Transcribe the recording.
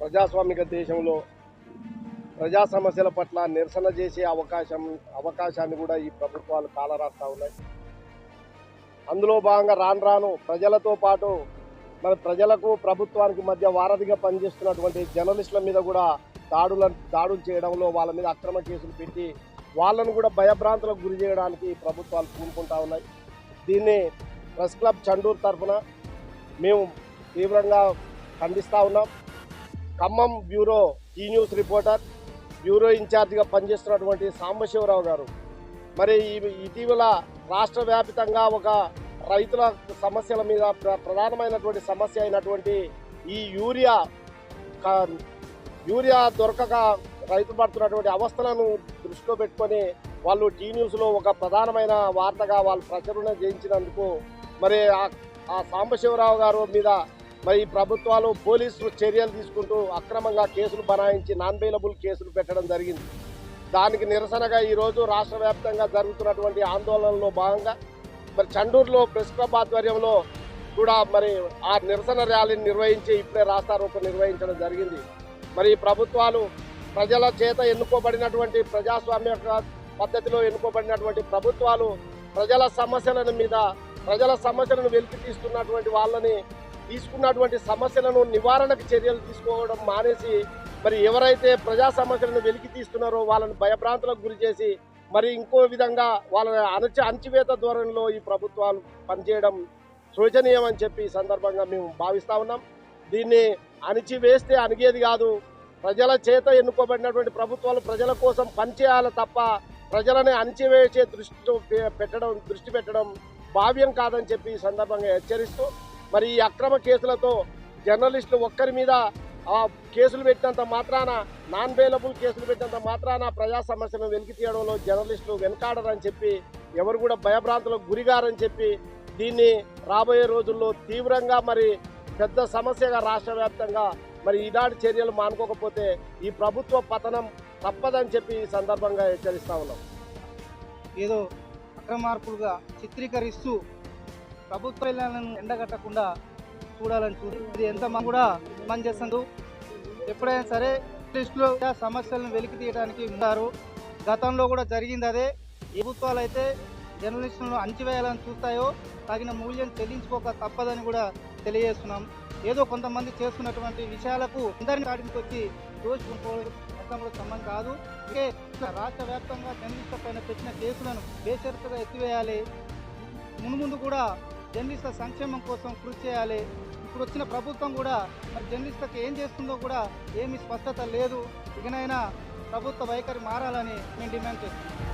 ప్రజాస్వామిక దేశంలో ప్రజా సమస్యల పట్ల నిరసన చేసే అవకాశం అవకాశాన్ని కూడా ఈ ప్రభుత్వాలు కాలరాస్తా ఉన్నాయి. అందులో భాగంగా రాను రాను ప్రజలతో పాటు మన ప్రజలకు ప్రభుత్వానికి మధ్య వారధిగా పనిచేస్తున్నటువంటి జర్నలిస్టుల మీద కూడా దాడుల దాడులు చేయడంలో వాళ్ళ మీద అక్రమ కేసులు పెట్టి వాళ్ళను కూడా భయభ్రాంతులకు గురి చేయడానికి ప్రభుత్వాలు పూనుకుంటా ఉన్నాయి. దీన్ని ప్రెస్ క్లబ్ చండూరు తరఫున మేము తీవ్రంగా ఖండిస్తూ ఉన్నాం. ఖమ్మం బ్యూరో ఈ న్యూస్ రిపోర్టర్ బ్యూరో ఇన్ఛార్జిగా పనిచేస్తున్నటువంటి సాంబశివరావు గారు. మరి ఈ- ఇటీవల రాష్ట్ర వ్యాపితంగా ఒక రైతుల సమస్యల మీద ప్ర- ప్రధానమైనటువంటి సమస్య అయినటువంటి ఈ యూరియా యూరియా దొరకక రైతు పడుతున్నటువంటి అవస్థలను దృష్టిలో పెట్టుకొని వాళ్ళు టీ న్యూస్లో ఒక ప్రధానమైన వార్తగా వాళ్ళు ప్రచురణ చేయించినందుకు మరి ఆ సాంబశివరావు గారు మీద మరి ప్రభుత్వాలు పోలీసులు చర్యలు తీసుకుంటూ అక్రమంగా కేసులు బనాయించి నాన్ బెయిలబుల్ కేసులు పెట్టడం జరిగింది. దానికి నిరసనగా ఈరోజు రాష్ట్ర వ్యాప్తంగా జరుగుతున్నటువంటి ఆందోళనలో భాగంగా మరి చండూరులో ప్రెస్ క్లబ్ ఆధ్వర్యంలో కూడా మరి ఆ నిరసన ర్యాలీని నిర్వహించి ఇప్పుడే రూపం నిర్వహించడం జరిగింది. మరి ప్రభుత్వాలు ప్రజల చేత ఎన్నుకోబడినటువంటి ప్రజాస్వామ్య పద్ధతిలో ఎన్నుకోబడినటువంటి ప్రభుత్వాలు ప్రజల సమస్యల మీద ప్రజల సమస్యలను వెలికి తీస్తున్నటువంటి వాళ్ళని తీసుకున్నటువంటి సమస్యలను నివారణకు చర్యలు తీసుకోవడం మానేసి మరి ఎవరైతే ప్రజా సమస్యలను వెలికి తీస్తున్నారో వాళ్ళని భయభ్రాంతులకు గురి చేసి మరి ఇంకో విధంగా వాళ్ళని అణచి అణచివేత ధోరణిలో ఈ ప్రభుత్వాలు పనిచేయడం శోచనీయం అని చెప్పి ఈ సందర్భంగా మేము భావిస్తా ఉన్నాం. దీన్ని అణిచివేస్తే అణిగేది కాదు. ప్రజల చేత ఎన్నుకోబడినటువంటి ప్రభుత్వాలు ప్రజల కోసం పనిచేయాలి తప్ప ప్రజలని అణిచివేసే దృష్టితో పె- పెట్టడం దృష్టి పెట్టడం భావ్యం కాదని చెప్పి ఈ సందర్భంగా హెచ్చరిస్తూ మరి ఈ అక్రమ కేసులతో జర్నలిస్టులు ఒక్కరి మీద ఆ కేసులు పెట్టినంత మాత్రాన నాన్ బెయిలబుల్ కేసులు పెట్టినంత మాత్రాన ప్రజా సమస్యలను వెలికి తీయడంలో జర్నలిస్టులు వెనకాడరని చెప్పి ఎవరు కూడా భయభ్రాంతులకు గురిగారని చెప్పి దీన్ని రాబోయే రోజుల్లో తీవ్రంగా మరి పెద్ద సమస్యగా రాష్ట్ర వ్యాప్తంగా మరి ఈనాటి చర్యలు మానుకోకపోతే ఈ ప్రభుత్వ పతనం తప్పదని చెప్పి ఈ సందర్భంగా హెచ్చరిస్తా ఉన్నాం. ఏదో అక్రమార్పులుగా చిత్రీకరిస్తూ ప్రభుత్వాలను ఎండగట్టకుండా చూడాలని చూసి ఇది ఎంత మంది కూడా పనిచేస్తుంది ఎప్పుడైనా సరే లిస్టులో సమస్యలను వెలికి తీయడానికి ఉన్నారు గతంలో కూడా జరిగింది అదే. ప్రభుత్వాలు అయితే జర్నలిస్టులను అణచివేయాలని చూస్తాయో తగిన మూల్యం చెల్లించుకోక తప్పదని కూడా తెలియజేస్తున్నాం. ఏదో కొంతమంది చేస్తున్నటువంటి విషయాలకు అందరిని కాటికి వచ్చి దోచుకుంటుకోవడం సంబంధం కాదు. ఇదే రాష్ట్ర వ్యాప్తంగా జర్నలిస్టుల పైన పెట్టిన కేసులను బేషరతుగా ఎత్తివేయాలి. మున్ముందు కూడా జర్నలిస్టుల సంక్షేమం కోసం కృషి చేయాలి. ఇప్పుడు వచ్చిన ప్రభుత్వం కూడా మరి జర్నలిస్టులకు ఏం చేస్తుందో కూడా ఏమీ స్పష్టత లేదు. ఇకనైనా ప్రభుత్వ వైఖరి మారాలని మేము డిమాండ్ చేస్తున్నాం